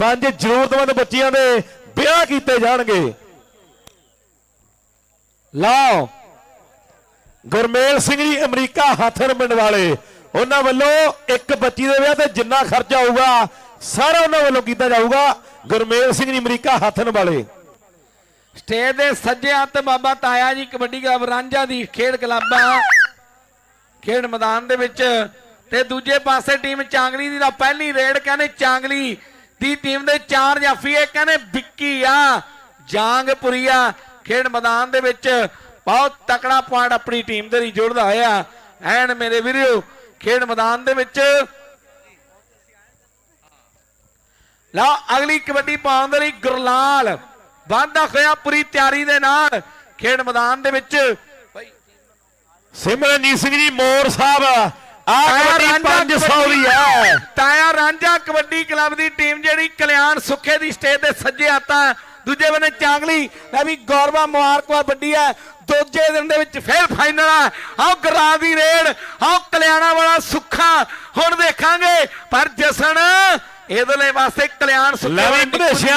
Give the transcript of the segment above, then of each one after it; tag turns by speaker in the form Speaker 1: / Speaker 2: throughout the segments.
Speaker 1: ਪੰਜ ਜ਼ਰੂਰਤਮੰਦ ਬੱਚਿਆਂ ਦੇ ਵਿਆਹ ਕੀਤੇ ਜਾਣਗੇ। ਲਓ। ਗੁਰਮੇਲ ਸਿੰਘ ਜੀ ਅਮਰੀਕਾ ਹਾਥਨ ਪਿੰਡ ਵਾਲੇ, ਉਹਨਾਂ ਵੱਲੋਂ ਇੱਕ ਬੱਚੀ ਦੇ ਵਿਆਹ ਤੇ ਜਿੰਨਾ ਖਰਚਾ ਹੋਊਗਾ ਸਾਰਾ ਉਹਨਾਂ ਵੱਲੋਂ ਕੀਤਾ ਜਾਊਗਾ। ਗੁਰਮੇਲ ਸਿੰਘ ਜੀ ਅਮਰੀਕਾ ਹਾਥਨ ਵਾਲੇ।
Speaker 2: ਸਟੇਜ ਦੇ ਸੱਜੇ ਹੱਥ ਬਾਬਾ ਤਾਇਆ ਜੀ ਕਬੱਡੀ ਕਲੱਬ, ਰਾਂਝਾ ਦੀ ਖੇਡ ਕਲੱਬ ਆ। ਖੇਡ ਮੈਦਾਨ ਦੇ ਵਿੱਚ ਤੇ ਦੂਜੇ ਪਾਸੇ ਟੀਮ ਚਾਂਗਲੀ ਦੀ ਦਾ ਪਹਿਲੀ ਰੇਡ ਕਹਿੰਦੇ ਚਾਂਗਲੀ ਦੀ ਟੀਮ ਦੇ ਚਾਰ ਜਾਫੀ ਇਹ ਕਹਿੰਦੇ ਵਿੱਕੀ ਆ, ਜਾਂਗਪੁਰੀਆ ਖੇਡ ਮੈਦਾਨ ਦੇ ਵਿੱਚ ਬਹੁਤ ਤਕੜਾ ਪੁਆਇੰਟ ਆਪਣੀ ਟੀਮ ਦੇ ਲਈ ਜੋੜਦਾ ਹੋਇਆ। ਐਨ ਮੇਰੇ ਵੀਰੋ, ਖੇਡ ਮੈਦਾਨ ਦੇ ਵਿੱਚ ਲਓ, ਅਗਲੀ ਕਬੱਡੀ ਪਾਉਣ ਦੇ ਲਈ ਗੁਰਲਾਲ ਵਾਧਾ ਹੋਇਆ ਪੂਰੀ ਤਿਆਰੀ ਦੇ ਨਾਲ ਖੇਡ ਮੈਦਾਨ ਦੇ ਵਿੱਚ।
Speaker 1: ਸਿਮਰਨਜੀਤ ਸਿੰਘ ਜੀ, ਮੋਰ ਸਾਹਿਬ
Speaker 2: ਤਾਇਆ
Speaker 1: ਕਬੱਡੀ
Speaker 2: ਰਾਂਝਾ
Speaker 1: 500 ਦੀ ਹੈ
Speaker 2: ਤਾਇਆ ਰਾਂਝਾ ਕਬੱਡੀ ਕਲੱਬ ਦੀ ਟੀਮ ਜਿਹੜੀ ਕਲਿਆਣ ਸੁੱਖੇ ਦੀ ਸਟੇਜ ਦੇ ਸੱਜੇ ਹੱਥਾਂ ਦੂਜੇ ਬੰਨੇ ਚਾਂਗਲੀ ਲੈ ਵੀ ਗੌਰਵਾ ਮੁਬਾਰਕਬਾਦ ਵੱਡੀ ਹੈ ਦੂਜੇ ਦਿਨ ਦੇ ਵਿੱਚ ਫੇਰ ਫਾਈਨਲ ਆ। ਆਓ ਗਰਾ ਦੀ ਰੇਡ ਆਓ ਕਲਿਆਣਾ ਵਾਲਾ ਸੁੱਖਾ ਹੁਣ ਦੇਖਾਂਗੇ। ਪਰ ਜਸਣ ਇਹਦੇ ਵਾਸਤੇ ਕਲਿਆਣ ਸੁੱਖੇ
Speaker 1: ਲੈ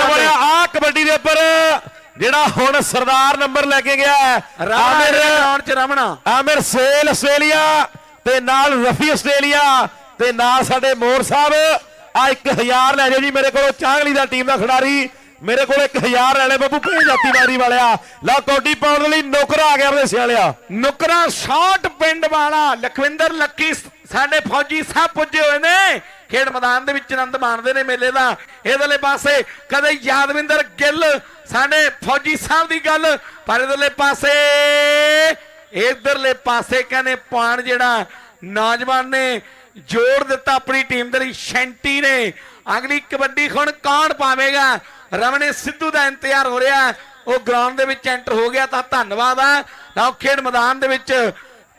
Speaker 1: ਵਾਲਿਆ ਆਹ ਕਬੱਡੀ ਦੇ ਉੱਪਰ ਜਿਹੜਾ ਹੁਣ ਸਰਦਾਰ ਨੰਬਰ ਲੈ ਕੇ ਗਿਆ ਆਮਿਰ
Speaker 2: ਦੇ ਗਰਾਊਂਡ 'ਚ ਰਮਣਾ।
Speaker 1: Aamir sale Australia. ਤੇ ਨਾਲ ਰਫੀ ਆਸਟ੍ਰੇਲੀਆ, ਤੇ ਨਾਲ ਸਾਡੇ ਮੋਰ ਸਾਹਿਬ। ਆ 1000 ਲੈ ਜਾਓ ਜੀ ਮੇਰੇ ਕੋਲੋਂ, ਚਾਂਗਲੀ ਦਾ ਟੀਮ ਦਾ ਖਿਡਾਰੀ। ਮੇਰੇ ਕੋਲ 1000 ਲੈ ਬੱਬੂ ਭੇ ਜਾਤੀ ਮਾਰੀ ਵਾਲਿਆ। ਲਓ ਕੌਡੀ ਪਾਉਣ ਲਈ ਨੌਕਰ ਆ ਗਿਆ ਆਪਣੇ ਸਿਆਲਿਆ
Speaker 2: ਨੁਕਰਾ ਸ਼ਾਟ ਪਿੰਡ ਵਾਲਾ, ਲਖਵਿੰਦਰ ਲੱਕੀ ਸਾਡੇ ਫੌਜੀ ਸਾਹਿਬ ਪੁੱਜੇ ਹੋਏ ਨੇ। ਖੇਡ ਮੈਦਾਨ ਦੇ ਵਿੱਚ ਆਨੰਦ ਮਾਣਦੇ ਨੇ ਮੇਲੇ ਦਾ। ਇਹਦਲੇ ਪਾਸੇ ਕਦੇ ਯਾਦਵਿੰਦਰ ਗਿੱਲ, ਸਾਡੇ ਫੌਜੀ ਸਾਹਿਬ ਦੀ ਗੱਲ, ਪਰ ਇਹਦਲੇ ਪਾਸੇ ਇਧਰਲੇ ਪਾਸੇ ਕਹਿੰਦੇ ਪਾਣ ਜਿਹੜਾ ਨੌਜਵਾਨ ਨੇ ਜੋੜ ਦਿੱਤਾ ਆਪਣੀ ਟੀਮ ਦੇ ਲਈ, ਸ਼ੈਂਟੀ ਨੇ। ਅਗਲੀ ਕਬੱਡੀ ਹੁਣ ਕੌਣ ਪਾਵੇਗਾ? ਰਮਣੇ ਸਿੱਧੂ ਦਾ ਇੰਤਜ਼ਾਰ ਹੋ ਰਿਹਾ। ਉਹ ਗਰਾਊਂਡ ਦੇ ਵਿੱਚ ਐਂਟਰ ਹੋ ਗਿਆ ਤਾਂ ਧੰਨਵਾਦ ਆ। ਲਓ, ਖੇਡ ਮੈਦਾਨ ਦੇ ਵਿੱਚ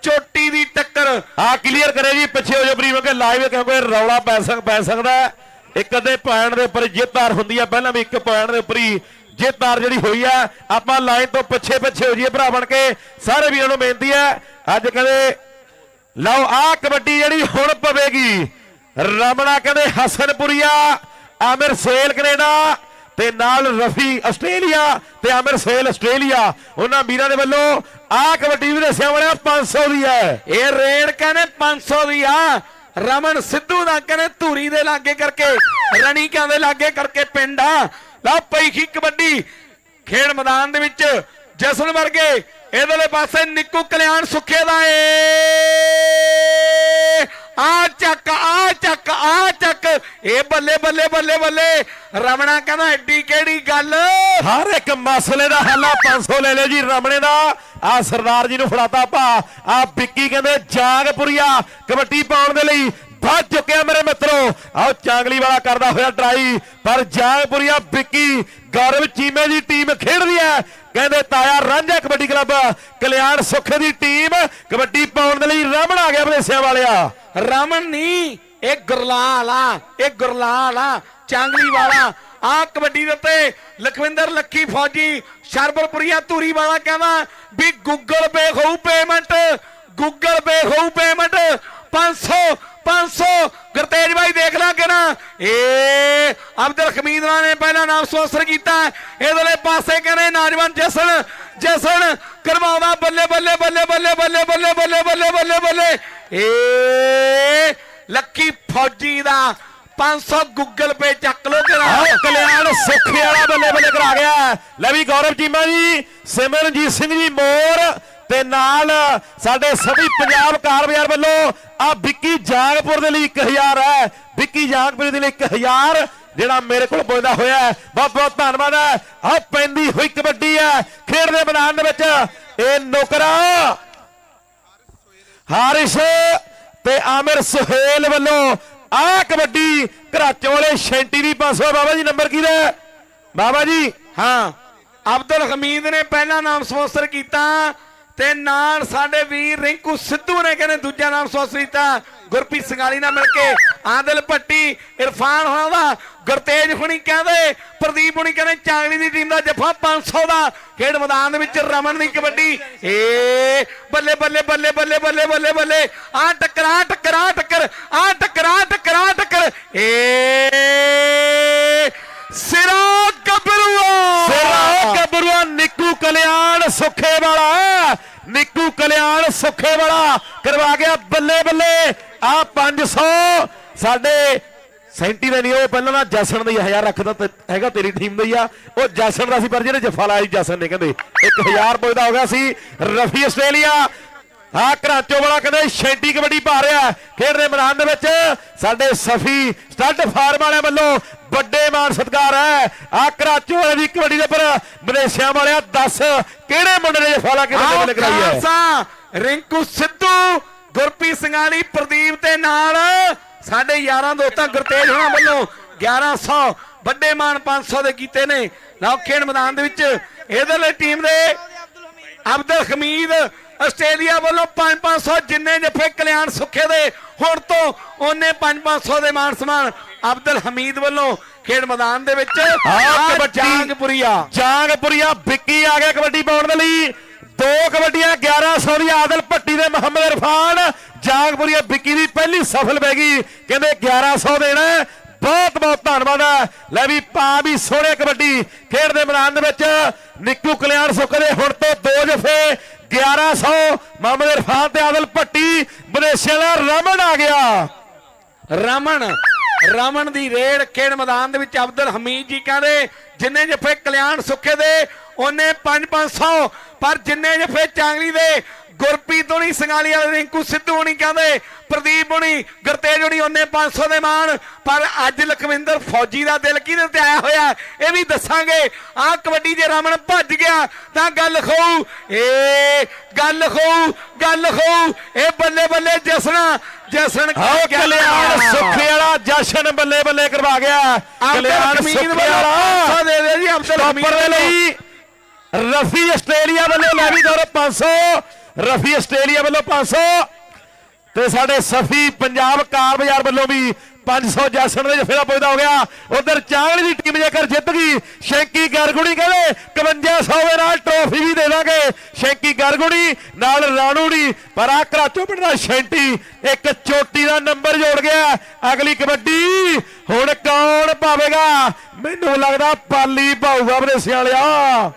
Speaker 2: ਚੋਟੀ ਦੀ ਟੱਕਰ।
Speaker 1: ਆ ਕਲੀਅਰ ਕਰੇ ਜੀ, ਪਿੱਛੇ ਹੋ ਜਾ ਬਰੀਵ ਕਿ ਲਾਈਵ ਕਿਉਂਕਿ ਰੌਲਾ ਪੈ ਸਕ, ਪੈ ਸਕਦਾ ਇੱਕ ਅੱਧੇ ਪੁਆਇੰਟ ਦੇ ਉੱਪਰ ਜਿੱਤ ਹਾਰ ਹੁੰਦੀ ਹੈ ਪਹਿਲਾਂ ਵੀ ਇੱਕ ਪੁਆਇੰਟ ਦੇ ਉੱਪਰ ਹੀ ਜੇ ਤਾਰ ਜਿਹੜੀ ਹੋਈ ਹੈ ਆਪਾਂ ਲਾਈਨ ਤੋਂ ਪਿੱਛੇ ਪਿੱਛੇ ਹੋ ਜਾਈਏ ਭਰਾ ਬਣ ਕੇ। ਸਾਰੇ ਵੀਰਾਂ ਨੂੰ ਬੇਨਤੀ ਹੈ ਅੱਜ ਕਹਿੰਦੇ, ਲਓ ਆ ਕਬੱਡੀ ਜਿਹੜੀ ਹੁਣ ਪਵੇਗੀ। ਰਮਣਾ ਕਹਿੰਦੇ, ਹਸਨਪੁਰੀਆ, ਆਮਿਰ ਸੇਲ ਕੈਨੇਡਾ ਤੇ ਨਾਲ ਰਫੀ ਆਸਟ੍ਰੇਲੀਆ ਤੇ ਆਮਿਰ ਸੇਲ ਆਸਟ੍ਰੇਲੀਆ। ਉਹਨਾਂ ਵੀਰਾਂ ਦੇ ਵੱਲੋਂ ਆ ਕਬੱਡੀ ਵੀ ਦੱਸਿਆ ਵਾਲਿਆ 500 ਦੀ ਹੈ।
Speaker 2: ਇਹ ਰੇਡ ਕਹਿੰਦੇ 500 ਦੀ ਆ। ਰਮਨ ਸਿੱਧੂ ਦਾ ਕਹਿੰਦੇ ਧੂਰੀ ਦੇ ਲਾਗੇ ਕਰਕੇ ਰਣੀਕਾਂ ਦੇ ਲਾਗੇ ਕਰਕੇ ਪਿੰਡ ਆ। ਲਓ ਪਈ ਕਬੱਡੀ। ਖੇਡ ਮੈਦਾਨ ਦੇ ਵਿੱਚ ਜਸਨ ਵਰਗੇ ਇਹਦਲੇ ਪਾਸੇ ਨਿੱਕੂ ਕਲਿਆਣ ਸੁੱਖੇ ਦਾ ਏ। ਆ ਚੱਕ ਆ ਚੱਕ ਆ ਚੱਕ। ਇਹ ਬੱਲੇ ਬੱਲੇ ਬੱਲੇ ਬੱਲੇ। ਰਮਣਾ ਕਹਿੰਦਾ ਐਡੀ ਕਿਹੜੀ ਗੱਲ?
Speaker 1: ਹਰ ਇੱਕ ਮਸਲੇ ਦਾ ਹੱਲ ਆ 500 ਲੈ ਲਿਓ ਜੀ ਰਮਣੇ ਦਾ। ਆ ਸਰਦਾਰ ਜੀ ਨੂੰ ਫੜਾਤਾ ਭਾ। ਆ ਵਿੱਕੀ ਕਹਿੰਦੇ, ਜਾਗਪੁਰੀਆ ਕਬੱਡੀ ਪਾਉਣ ਦੇ ਲਈ ਵੱਧ ਚੁੱਕਿਆ ਮੇਰੇ ਮਿੱਤਰੋ। ਆਓ ਚਾਂਗਲੀ ਵਾਲਾ ਕਰਦਾ ਹੋਇਆ ਟਰਾਈ ਪਰ ਜਾਗਪੁਰੀਆ ਵਿੱਕੀ ਗੌਰਵ ਚੀਮੇ ਦੀ ਟੀਮ ਖੇਡਦੀ ਹੈ। ਕਹਿੰਦੇ ਤਾਇਆ ਰਾਂਝਾ ਕਬੱਡੀ ਕਲੱਬ। ਕਲਿਆਣ ਸੁੱਖ ਦੀ ਟੀਮ ਕਬੱਡੀ ਪਾਉਣ ਦੇ ਲਈ ਰਮਣ ਆ ਗਿਆ ਵਿਦੇਸ਼ਿਆਂ ਵਾਲਿਆ।
Speaker 2: ਰਮਨ ਨਹੀਂ, ਇਹ ਗੁਰਲਾਲ ਆ, ਇਹ ਗੁਰਲਾਲ ਆ, ਚਾਂਗਲੀ ਵਾਲਾ। ਆ ਕਬੱਡੀ ਦੇ ਉੱਤੇ ਲਖਵਿੰਦਰ ਲੱਖੀ ਫੌਜੀ ਸ਼ਰਬਰਪੁਰੀਆ ਧੂਰੀ ਵਾਲਾ ਕਹਿੰਦਾ ਵੀ ਗੂਗਲ ਪੇ ਹੋਊ ਪੇਮੈਂਟ ਗੂਗਲ ਪੇ ਹੋਊ ਪੇਮੈਂਟ 500 500 ਗੁਰਤੇਜ ਭਾਈ ਦੇਖ ਲਾਂਗੇ ਨਾ। ਏ, ਅਬਦੁਲ ਹਮੀਦ ਨੇ ਪਹਿਲਾ ਨਾਮ ਸਪਾਂਸਰ ਕੀਤਾ। ਇਹਦੇ ਪਾਸੇ ਕਹਿੰਦੇ ਨੌਜਵਾਨ ਜਸਨ ਜਸਨ ਕਰਵਾਉਂਦਾ ਬੱਲੇ ਬੱਲੇ ਬੱਲੇ ਬੱਲੇ ਬੱਲੇ ਬੱਲੇ ਬੱਲੇ ਬੱਲੇ ਬੱਲੇ ਬੱਲੇ। ਏ, ਲੱਕੀ ਫੌਜੀ ਦਾ 500 ਗੂਗਲ ਪੇ ਚੱਕ ਲੋ
Speaker 1: ਆਹ
Speaker 2: ਕਰਾ
Speaker 1: ਕਲਿਆਣ ਸੁੱਖੇ ਵਾਲਾ ਬੱਲੇ ਬੱਲੇ ਕਰਾ ਗਿਆ। ਲੈ ਵੀ ਗੌਰਵ ਚੀਮਾ ਜੀ, ਸਿਮਰਨਜੀਤ ਸਿੰਘ ਜੀ, ਮੋਰ ਤੇ ਨਾਲ ਸਾਡੇ ਸਭੀ ਪੰਜਾਬ ਕਾਰ ਬਾਜ਼ਾਰ ਵੱਲੋਂ ਆ ਵਿੱਕੀ ਜਾਗਪੁਰ ਦੇ ਲਈ 1000 ਹੈ। ਵਿੱਕੀ ਜਾਗਪੁਰ ਦੇ ਲਈ 1000 ਜਿਹੜਾ ਮੇਰੇ ਕੋਲ ਪੁੱਜਦਾ ਹੋਇਆ ਬਹੁਤ ਬਹੁਤ ਧੰਨਵਾਦ ਹੈ। ਆ ਪੈਂਦੀ ਹੋਈ ਕਬੱਡੀ ਹੈ। ਖੇਡ ਦੇ ਮੈਦਾਨ ਦੇ ਵਿੱਚ ਇਹ ਨੌਕਰਾ ਹਾਰਿਸ ਤੇ ਆਮਿਰ ਸੁਹੇਲ ਵੱਲੋਂ ਆ ਕਬੱਡੀ ਘਰਾਚੋ ਵਾਲੇ ਸ਼ੈਂਟੀ ਦੀ ਪਾਸੋਂ ਬਾਬਾ ਜੀ ਨੰਬਰ ਕਿਹਦਾ ਬਾਬਾ ਜੀ,
Speaker 2: ਹਾਂ। ਅਬਦੁਲ ਹਮੀਦ ਨੇ ਪਹਿਲਾ ਨਾਮ ਸਪਾਂਸਰ ਕੀਤਾ। ਤੇ ਨਾਲ ਸਾਡੇ ਵੀਰ ਰਿੰਕੂ ਸਿੱਧੂ ਨੇ ਕਹਿੰਦੇ ਦੂਜਾ ਨਾਮ ਸਪਾਂਸਰ ਗੁਰਪ੍ਰੀਤ ਸਿੰਘਾਲੀ ਨਾਲ ਮਿਲ ਕੇ ਆਦਲ ਭੱਟੀ, ਇਰਫਾਨ ਹੋਣਾ ਦਾ, ਗੁਰਤੇਜ ਹੁਣੀ ਕਹਿੰਦੇ, ਪ੍ਰਦੀਪ ਹੁਣੀ ਕਹਿੰਦੇ ਚਾਂਗਲੀ ਦੀ ਟੀਮ ਦਾ ਜਫਾ 500 ਦਾ। ਖੇਡ ਮੈਦਾਨ ਦੇ ਵਿੱਚ ਰਮਨ ਦੀ ਕਬੱਡੀ। ਏ, ਬੱਲੇ ਬੱਲੇ ਬੱਲੇ ਬੱਲੇ ਬੱਲੇ ਬੱਲੇ ਬੱਲੇ। ਆ ਟਕਰਾ, ਆ ਟੱਕਰ, ਆ ਟਕਰਾ, ਆ ਟੱਕਰ ਆ ਟੱਕਰ ਆ ਟੱਕਰ। ਏ
Speaker 1: ਕਲਿਆਣ ਸੁੱਖੇ ਵਾਲਾ ਕਰਵਾ ਗਿਆ ਬੱਲੇ ਬੱਲੇ। ਆ 500 ਸਾਡੇ ਸੈਂਟੀ ਦਾ ਨਹੀਂ, ਉਹ ਪਹਿਲਾਂ ਨਾ ਜਸਣ ਦਾ ਹੀ ਰੱਖਦਾ ਹੈਗਾ ਤੇਰੀ ਟੀਮ ਦਾ ਹੀ ਆ। ਉਹ ਜਸਣ ਦਾ ਸੀ, ਪਰ ਜਿਹੜੇ ਜਫਾ ਲਾਇਆ ਸੀ ਨੇ ਕਹਿੰਦੇ 1000 ਰੁਪਏ ਦਾ ਹੋ ਗਿਆ ਸੀ ਰਫੀ ਆਸਟ੍ਰੇਲੀਆ। ਆ ਕਰਾਚੋ ਵਾਲਾ ਕਹਿੰਦੇ ਸ਼ੈਂਟੀ ਕਬੱਡੀ ਪਾ ਰਿਹਾ ਖੇਡ ਦੇ ਮੈਦਾਨ ਦੇ ਵਿੱਚ ਸਾਡੇ ਸਫੀ ਸਟੱਡ ਫਾਰਮ ਵਾਲਿਆਂ ਵੱਲੋਂ ਵੱਡੇ ਮਾਣ ਸਤਿਕਾਰ ਹੈ। ਆ ਕਰਾਚੋ ਵਾਲੇ ਦੀ ਕਬੱਡੀ ਦੇ ਉੱਪਰ ਮਲੇਸ਼ੀਆ ਵਾਲਿਆ 10 ਕਿਹੜੇ ਮੁੰਡੇ ਨੇ ਜਫਾਲਾ ਕਿਹਦੇ ਵੱਲ ਕਰਾਈ ਹੈ?
Speaker 2: ਖਾਲਸਾ ਰਿੰਕੂ ਸਿੱਧੂ ਗੁਰਪ੍ਰੀਤ ਸਿੰਘਾਲੀ ਪ੍ਰਦੀਪ ਦੇ ਨਾਲ। ਸਾਡੇ ਯਾਰਾਂ ਦੋਸਤਾਂ ਗੁਰਤੇਜ ਹੋਣਾ ਵੱਲੋਂ 1100 ਵੱਡੇ ਮਾਨ 500 ਦੇ ਕੀਤੇ ਨੇ। ਲਓ ਖੇਡ ਮੈਦਾਨ ਦੇ ਵਿੱਚ ਇਹਦੇ ਟੀਮ ਦੇ ਅਬਦੁਲ ਹਮੀਦ ਆਸਟ੍ਰੇਲੀਆ ਵੱਲੋਂ 5-500 ਜਿੰਨੇ ਜੱਫੇ ਕਲਿਆਣ ਸੁੱਖੇ ਦੇ ਹੁਣ ਤੋਂ ਉਹਨੇ 5-500 ਦੇ ਮਾਨ ਸਨਮਾਨ ਅਬਦੁਲ ਹਮੀਦ ਵੱਲੋਂ ਖੇਡ ਮੈਦਾਨ ਦੇ ਵਿੱਚ। ਜਾਂਗਪੁਰੀਆ।
Speaker 1: ਜਾਂਗਪੁਰੀਆ ਵਿੱਕੀ ਆ ਗਿਆ ਕਬੱਡੀ ਪਾਉਣ ਦੇ ਲਈ। ਦੋ ਕਬੱਡੀਆਂ 1100 ਦੀ ਆਦਲ ਭੱਟੀ ਦੇ ਮੁਹੰਮਦ ਇਰਫਾਨ। ਜਾਂਗਪੁਰੀਆ ਵਿੱਕੀ ਦੀ ਪਹਿਲੀ ਸਫਲ ਗਈ। ਕਹਿੰਦੇ 1100 ਦੇਣਾ। ਬਹੁਤ ਬਹੁਤ ਧੰਨਵਾਦ ਹੈ। ਲੈ ਵੀ ਪਾ ਵੀ ਸੋਹਣੇ ਕਬੱਡੀ ਖੇਡ ਦੇ ਮੈਦਾਨ ਦੇ ਵਿੱਚ। ਨਿੱਕੂ ਕਲਿਆਣ ਸੁੱਖ ਦੇ ਹੁਣ ਤੋਂ ਦੋ ਜਫੇ 1100 ਮੁਹੰਮਦ ਇਰਫਾਨ ਤੇ ਆਦਲ ਭੱਟੀ, ਵਿਦੇਸ਼ੀਆਂ ਦਾ ਰਮਨ ਆ ਗਿਆ।
Speaker 2: ਰਮਨ ਰਮਨ ਦੀ ਰੇਡ ਖੇਡ ਮੈਦਾਨ ਦੇ ਵਿੱਚ ਅਬਦੁਲ ਹਮੀਦ ਜੀ ਕਹਿੰਦੇ, ਜਿੰਨੇ ਜਫੇ ਕਲਿਆਣ ਸੁੱਖੇ ਦੇ, ਉਹਨੇ 5-500 ਪਰ ਜਿੰਨੇ ਜਫੇ ਚਾਂਗਲੀ ਦੇ ਗੁਰਪ੍ਰੀਤ ਹੋਣੀ ਸੰਗਾਲੀ ਵਾਲੇ ਰਿੰਕੂ ਸਿੱਧੂ ਹੋਣੀ ਕਹਿੰਦੇ ਪ੍ਰਦੀਪ ਹੋਣੀ ਗੁਰਤੇਜ ਹੋਣੀ ਉਹਨੇ 500 ਦੇ ਮਾਣ। ਪਰ ਅੱਜ ਲਖਵਿੰਦਰ ਫੌਜੀ ਦਾ ਦਿਲ ਕਿਹਦੇ ਤੇ ਆਇਆ ਹੋਇਆ? ਇਹ ਵੀ ਦੱਸਾਂਗੇ। ਆਹ ਕਬੱਡੀ ਜੇ ਰਮਨ ਭੱਜ ਗਿਆ ਤਾਂ ਗੱਲ ਖੋਊ ਏ ਗੱਲ ਖੋਊ ਗੱਲ ਖੋਊ ਇਹ ਬੱਲੇ ਬੱਲੇ ਜਸਣਾ ਜਸਣ
Speaker 1: ਕਲਿਆਣ ਸੁੱਖੇ ਵਾਲਾ ਜਸ਼ਨ ਬੱਲੇ ਬੱਲੇ ਕਰਵਾ ਗਿਆ। ਕਲਿਆਣ ਸੁੱਖੇ
Speaker 2: ਵੱਲੋਂ
Speaker 1: ਵਾਲਾ।
Speaker 2: 500 ਦੇ ਦੇ ਜੀ ਅਬਦੁਲ ਹਮੀਦ
Speaker 1: ਦੇ। ਲਈ ਰਫੀ ਆਸਟ੍ਰੇਲੀਆ ਵੱਲੋਂ ਲੈ ਵੀ ਦੌਰ 500 ਰਫੀ ਆਸਟ੍ਰੇਲੀਆ ਵੱਲੋਂ 500 ਤੇ ਸਾਡੇ ਸਫੀ ਪੰਜਾਬ ਕਾਰ ਬਾਜ਼ਾਰ ਵੱਲੋਂ ਵੀ 500 ਜੈਸਣ ਦੇ ਜਫੇ ਦਾ ਪੁੱਜਦਾ ਹੋ ਗਿਆ। ਉਧਰ ਚਾਂਗਲੀ ਦੀ ਟੀਮ ਜੇਕਰ ਜਿੱਤ ਗਈ, ਸ਼ੈਂਕੀ ਗਰਗੁਣੀ ਕਹਿੰਦੇ 5100 ਦੇ ਨਾਲ ਟਰੋਫੀ ਵੀ ਦੇ ਦਾਂਗੇ। ਸ਼ੈਂਕੀ ਗਰਗੁਣੀ ਨਾਲ ਰਾਣੂੜੀ, ਪਰ ਆ ਕਰਾਚੋ ਪਿੰਡ ਦਾ ਸ਼ੈਂਟੀ ਇੱਕ ਚੋਟੀ ਦਾ ਨੰਬਰ ਜੋੜ ਗਿਆ। ਅਗਲੀ ਕਬੱਡੀ ਹੁਣ ਕੌਣ ਪਾਵੇਗਾ? ਮੈਨੂੰ ਲੱਗਦਾ ਪਾਲੀ ਪਾਊਗਾ ਬਰੇਸਿਆਂ ਸਿਆਲਿਆ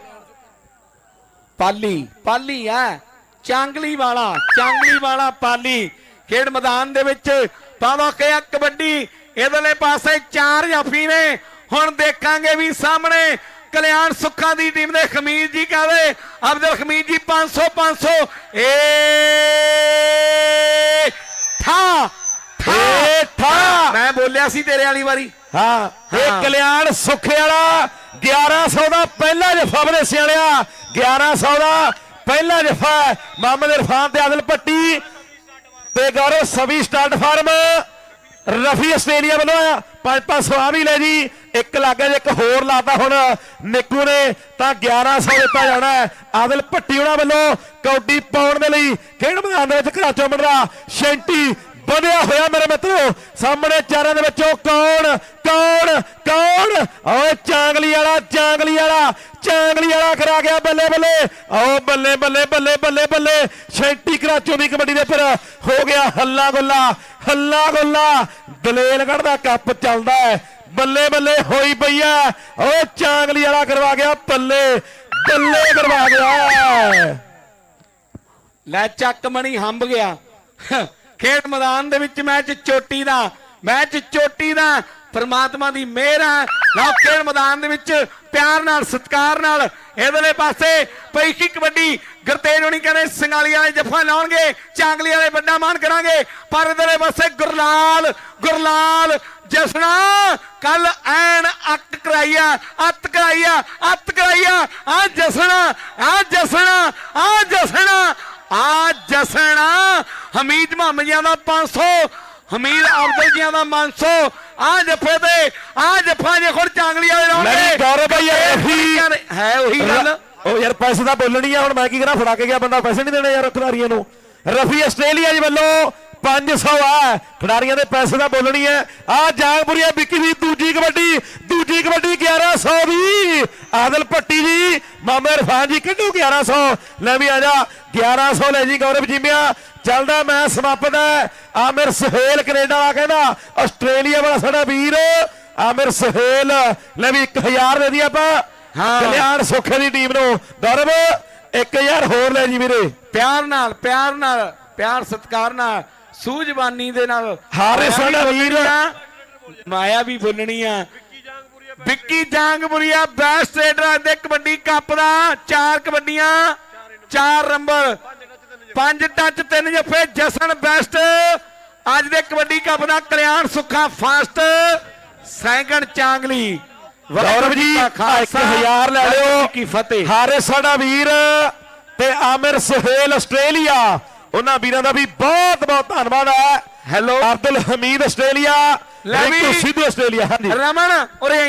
Speaker 2: ਪਾਲੀ ਪਾਲੀ ਆ। ਚਾਂਗਲੀ ਵਾਲਾ ਚਾਂਗਲੀ ਵਾਲਾ ਪਾਲੀ। ਖੇਡ ਮੈਦਾਨ ਦੇ ਵਿੱਚ ਪਾਵਾ ਕਿਆ ਕਬੱਡੀ। ਇਧਰਲੇ ਪਾਸੇ ਚਾਰ ਜਾਫੀ ਨੇ। ਹੁਣ ਦੇਖਾਂਗੇ ਵੀ ਸਾਹਮਣੇ ਕਲਿਆਣ ਸੁੱਖਾ ਦੀ ਟੀਮ ਦੇ ਖਮੀਰ ਜੀ ਕਹਵੇ ਅਬਦੁਲ ਖਮੀਰ ਜੀ 500 500 ਏ ਠਾ ਠਾ
Speaker 1: ਠਾ।
Speaker 2: ਮੈਂ ਬੋਲਿਆ ਸੀ ਤੇਰੇ ਵਾਲੀ ਵਾਰੀ।
Speaker 1: ਹਾਂ। ਇਹ। ਕਲਿਆਣ ਸੁੱਖੇ ਵਾਲਾ 1100 ਦਾ ਪਹਿਲਾ ਜਫਾ ਬਰੇ ਸਿਆਣਿਆ 1100 ਦਾ ਪਹਿਲਾ ਜਫਾ ਮੁਹੰਮਦ ਇਰਫਾਨ ਤੇ ਆਦਲ ਭੱਟੀ ਤੇ ਗੌਰਵ ਸਵੀ ਸਟਾਰਟ ਫਾਰਮ। ਰਫੀ ਆਸਟ੍ਰੇਲੀਆ ਵੱਲੋਂ ਆ 500 ਆ ਵੀ ਲੈ ਜੀ, ਇੱਕ ਲੱਗਾ ਜੇ, ਇੱਕ ਹੋਰ ਲਾਤਾ ਹੁਣ ਨਿੱਕੂ ਨੇ, ਤਾਂ 1100 ਦਿੱਤਾ ਜਾਣਾ ਆਦਲ ਭੱਟੀ ਉਹਨਾਂ ਵੱਲੋਂ ਕੌਡੀ ਪਾਉਣ ਦੇ ਲਈ ਖੇਡ ਮੈਦਾਨ ਦੇ ਵਿੱਚ ਘਰਾਚੋਂ ਮੰਡਰਾ ਸ਼ੈਂਟੀ ਵਧਿਆ ਹੋਇਆ ਮੇਰੇ ਮਿੱਤਰੋ। ਸਾਹਮਣੇ ਚਾਰਾਂ ਦੇ ਵਿੱਚੋਂ ਕੌਣ ਕੌਣ ਕੌਣ? ਓਏ ਚਾਂਗਲੀ ਵਾਲਾ ਚਾਂਗਲੀ ਵਾਲਾ ਚਾਂਗਲੀ ਵਾਲਾ ਕਰਾ ਗਿਆ ਬੱਲੇ ਬੱਲੇ। ਆਓ ਬੱਲੇ ਬੱਲੇ ਬੱਲੇ ਬੱਲੇ ਬੱਲੇ। ਸ਼ੈਂਟੀ ਕਰਾਚੋ ਦੀ ਕਬੱਡੀ ਦੇ ਉੱਪਰ ਹੋ ਗਿਆ ਹੱਲਾ ਗੁੱਲਾ ਹੱਲਾ ਗੁੱਲਾ। ਦਲੇਲਗੜ੍ਹ ਦਾ ਕੱਪ ਚੱਲਦਾ ਹੈ। ਬੱਲੇ ਬੱਲੇ ਹੋਈ ਪਈ ਆ ਓ ਚਾਂਗਲੀ ਵਾਲਾ ਕਰਵਾ ਗਿਆ ਬੱਲੇ ਬੱਲੇ ਕਰਵਾ ਗਿਆ।
Speaker 2: ਲੈ ਚੱਕ ਮਣੀ, ਹੰਬ ਗਿਆ। ਖੇਡ ਮੈਦਾਨ ਦੇ ਵਿੱਚ ਮੈਚ ਚੋਟੀ ਦਾ, ਮੈਚ ਚੋਟੀ ਦਾ, ਪਰਮਾਤਮਾ ਦੀ ਮਿਹਰ ਹੈ। ਲਓ, ਖੇਡ ਮੈਦਾਨ ਦੇ ਵਿੱਚ ਪਿਆਰ ਨਾਲ, ਸਤਿਕਾਰ ਨਾਲ ਇਹਦੇ ਪਾਸੇ ਪਈ ਕੀ ਕਬੱਡੀ। ਗੁਰਤੇਜ ਹੋਣੀ ਕਹਿੰਦੇ, ਸਿੰਗਾਲੀ ਵਾਲੇ ਜੱਫਾ ਲਾਉਣਗੇ, ਚਾਂਗਲੀ ਵਾਲੇ ਵੱਡਾ ਮਾਨ ਕਰਾਂਗੇ। ਪਰ ਇਹਦੇ ਪਾਸੇ ਗੁਰਲਾਲ ਗੁਰਲਾਲ ਜਸਣਾ ਕੱਲ ਐਨ ਅੱਤ ਕਰਾਈਆ ਅੱਤ ਕਰਾਈਆ ਅੱਤ ਕਰਾਈਆ। ਆ ਜਸਣਾ ਆ ਜਸਣਾ ਆ ਜਸਣਾ ਆ ਜਸਣਾ ਹਮੀਦ ਮੁਹੰਮਦੀਆਂ ਦਾ 500 ਹਮੀਦ ਅਬਦੁਲ ਜੀਆਂ ਦਾ 500 ਆ ਜੱਫੇ ਤੇ ਆ ਜੱਫਾ ਜੇ ਖੁਰ ਚਾਂਗਲੀ ਵਾਲੇ
Speaker 1: ਨਹੀਂ
Speaker 2: ਲਾਉਣਗੇ
Speaker 1: ਗੌਰਵ ਭਾਈ ਇਹ
Speaker 2: ਹੈ ਉਹੀ ਗੱਲ।
Speaker 1: ਉਹ ਯਾਰ ਪੈਸੇ ਤਾਂ ਬੋਲਣੀ ਆ ਹੁਣ ਮੈਂ ਕੀ ਕਰਾਂ ਫੜਾ ਕੇ ਗਿਆ ਬੰਦਾ ਪੈਸੇ ਨਹੀਂ ਦੇਣੇ ਯਾਰ ਖਿਡਾਰੀਆਂ ਨੂੰ। ਰਫੀ ਆਸਟ੍ਰੇਲੀਆ ਜੀ ਵੱਲੋਂ 500 ਆ। ਖਿਡਾਰੀਆਂ ਦੇ ਪੈਸੇ ਦਾ ਬੋਲਣੀ ਹੈ ਆ ਜਾਗਪੁਰੀਆ ਵਿਕੀ ਦੀ ਦੂਜੀ ਕਬੱਡੀ ਦੂਜੀ ਕਬੱਡੀ 1100 ਦੀ ਆਦਲ ਭੱਟੀ ਜੀ ਮਾਮੇ ਇਰਫਾਨ ਜੀ ਕਿੰਨੂ 1100 ਲੈ ਵੀ ਆ ਜਾ 1100 ਲੈ ਜੀ ਗੌਰਵ ਜੀਮਿਆ ਚੱਲਦਾ ਮੈਂ ਸਮਾਪਤ ਹੈ। ਆਮਿਰ ਸੁਹੇਲ ਕੈਨੇਡਾ ਵਾਲਾ ਕਹਿੰਦਾ ਆਸਟ੍ਰੇਲੀਆ ਵਾਲਾ ਸਾਡਾ ਵੀਰ। ਆਮਿਰ ਸੁਹੇਲ ਲੈ ਵੀ 1000 ਦੇ ਦੀ ਆਪਾਂ।
Speaker 2: ਹਾਂ।
Speaker 1: ਕਲਿਆਣ ਸੁੱਖੇ ਦੀ ਟੀਮ ਨੂੰ। ਗੌਰਵ 1000 ਹੋਰ ਲੈ ਜੀ ਵੀਰੇ।
Speaker 2: ਪਿਆਰ ਨਾਲ ਪਿਆਰ ਨਾਲ ਪਿਆਰ ਸਤਿਕਾਰ ਨਾਲ ਸੂਝਵਾਨੀ ਦੇ ਨਾਲ।
Speaker 1: ਹਾਰੇ ਸਾਡਾ ਵੀਰ।
Speaker 2: ਮਾਇਆ ਵੀ ਬੋਲਣੀ ਆ। ਵਿੱਕੀ ਜਾਂਗਪੁਰੀਆ ਬੈਸਟ ਟ੍ਰੇਡਰ ਦੇ ਕਬੱਡੀ ਕੱਪ ਦਾ ਚਾਰ ਕਬੱਡੀਆਂ ਚਾਰ ਨੰਬਰ ਪੰਜ ਟੱਚ ਤਿੰਨ ਜੱਫੇ ਜਸਨ ਬੈਸਟ ਅੱਜ ਦੇ ਕਬੱਡੀ ਕੱਪ ਦਾ ਕਲਿਆਣ ਸੁੱਖਾ ਫਾਸਟ ਸੈਂਕੜ ਚਾਂਗਲੀ।
Speaker 1: ਗੌਰਵ ਜੀ
Speaker 2: ਕਾ
Speaker 1: ਆਹ
Speaker 2: ਖਾਲਸਾ,
Speaker 1: 1000 ਲੈ ਲਿਓ।
Speaker 2: ਕੀ ਫਤਿਹ।
Speaker 1: ਹਾਰੇ ਸਾਡਾ ਵੀਰ ਤੇ ਆਮਿਰ ਸੁਹੇਲ ਆਸਟ੍ਰੇਲੀਆ। ਉਹਨਾਂ ਵੀਰਾਂ ਦਾ ਵੀ ਬਹੁਤ ਬਹੁਤ ਧੰਨਵਾਦ ਹੈ।
Speaker 2: ਹੈਲੋ
Speaker 1: ਅਬਦੁਲ ਹਮੀਦ ਆਸਟ੍ਰੇਲੀਆ
Speaker 2: ਲੈ ਵੀ।
Speaker 1: ਸਿੱਧੂ ਆਸਟ੍ਰੇਲੀਆ ਹਾਂਜੀ।
Speaker 2: ਰਮਨ ਉਰੇ